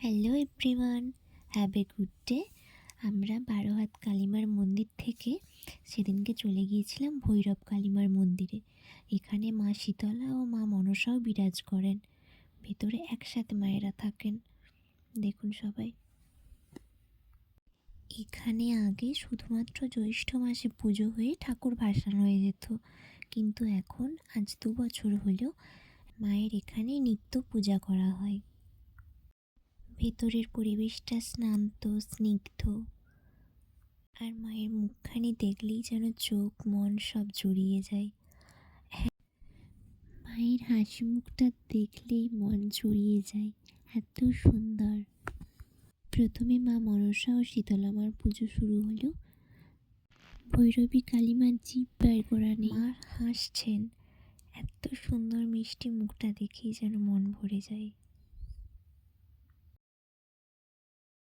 Hello everyone have a good day আমরা বারোহাত কালীমার মন্দির থেকে সেদিনকে চলে গিয়েছিলাম ভৈরব কালীমার মন্দিরে। এখানে মা শীতলা ও মা মনসাও বিরাজ করেন। ভেতরে একসাথে মায়েরা থাকেন। দেখুন সবাই। এখানে আগে শুধুমাত্র জ্যৈষ্ঠ মাসে পুজো হয়ে ঠাকুর ভাসানো হয়ে যেত। কিন্তু এখন আজ দু বছর হলো মায়ের এখানে নিত্য পূজা করা হয়। ভেতরের পরিবেশটা স্নান্ত, স্নিগ্ধ। আর মায়ের মুখখানি দেখলেই যেন চোখ, মন সব জড়িয়ে যায়। হ্যাঁ মায়ের হাসি মুখটা দেখলেই মন জড়িয়ে যায়। এত সুন্দর। প্রথমে মা মনসা ও শীতলা মার পুজো শুরু হলো। ভৈরবী কালীমার জিভ বের করা নেই। মা হাসছেন। এত সুন্দর মিষ্টি মুখটা দেখেই যেন মন ভরে যায়।